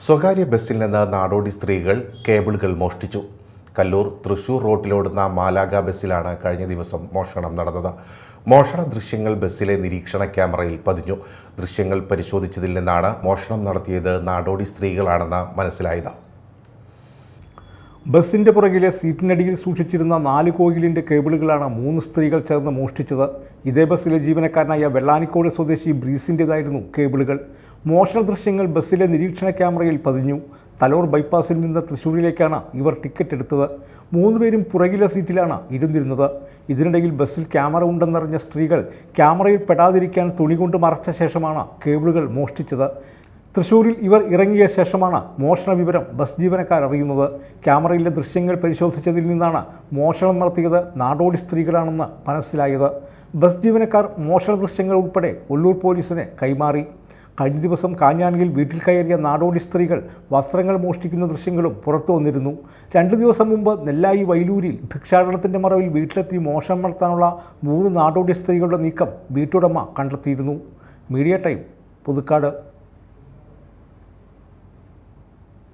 സ്വകാര്യ ബസ്സിൽ നിന്ന് നാടോടി സ്ത്രീകൾ കേബിളുകൾ മോഷ്ടിച്ചു. കല്ലൂർ തൃശൂർ റോട്ടിലോടുന്ന മാലാഗ ബസ്സിലാണ് കഴിഞ്ഞ ദിവസം മോഷണം നടന്നത്. മോഷണ ദൃശ്യങ്ങൾ ബസ്സിലെ നിരീക്ഷണ ക്യാമറയിൽ പതിഞ്ഞു. ദൃശ്യങ്ങൾ പരിശോധിച്ചതിൽ നിന്നാണ് മോഷണം നടത്തിയത് നാടോടി സ്ത്രീകളാണെന്ന് മനസ്സിലായത്. ബസ്സിന്റെ പുറകിലെ സീറ്റിനടിയിൽ സൂക്ഷിച്ചിരുന്ന നാല് കോയിലിന്റെ കേബിളുകളാണ് മൂന്ന് സ്ത്രീകൾ ചേർന്ന് മോഷ്ടിച്ചത്. ഇതേ ബസ്സിലെ ജീവനക്കാരനായ വെള്ളാനിക്കോട് സ്വദേശി ബ്രീസിന്റെതായിരുന്നു കേബിളുകൾ. മോഷണ ദൃശ്യങ്ങൾ ബസ്സിലെ നിരീക്ഷണ ക്യാമറയിൽ പതിഞ്ഞു. തലോർ ബൈപ്പാസിൽ നിന്ന് തൃശ്ശൂരിലേക്കാണ് ഇവർ ടിക്കറ്റ് എടുത്തത്. മൂന്നുപേരും പുറകിലെ സീറ്റിലാണ് ഇരുന്നിരുന്നത്. ഇതിനിടയിൽ ബസ്സിൽ ക്യാമറ ഉണ്ടെന്നറിഞ്ഞ സ്ത്രീകൾ ക്യാമറയിൽ പെടാതിരിക്കാൻ തുണി കൊണ്ട് മറച്ച ശേഷമാണ് കേബിളുകൾ മോഷ്ടിച്ചത്. തൃശൂരിൽ ഇവർ ഇറങ്ങിയ ശേഷമാണ് മോഷണ വിവരം ബസ് ജീവനക്കാർ അറിയുന്നത്. ക്യാമറയിലെ ദൃശ്യങ്ങൾ പരിശോധിച്ചതിൽ നിന്നാണ് മോഷണം നടത്തിയത് നാടോടി സ്ത്രീകളാണെന്ന് മനസ്സിലായത്. ബസ് ജീവനക്കാർ മോഷണ ദൃശ്യങ്ങൾ ഉൾപ്പെടെ ഒല്ലൂർ പോലീസിന് കൈമാറി. കഴിഞ്ഞ ദിവസം കാഞ്ഞാണിയിൽ വീട്ടിൽ കയറിയ നാടോടി സ്ത്രീകൾ വസ്ത്രങ്ങൾ മോഷ്ടിക്കുന്ന ദൃശ്യങ്ങളും പുറത്തു വന്നിരുന്നു. രണ്ട് ദിവസം മുമ്പ് നെല്ലായി വൈലൂരിൽ ഭിക്ഷാടനത്തിന്റെ മറവിൽ വീട്ടിലെത്തി മോഷണം നടത്താനുള്ള മൂന്ന് നാടോടി സ്ത്രീകളുടെ നീക്കം വീട്ടുടമ കണ്ടെത്തിയിരുന്നു. Media time Puthukkad.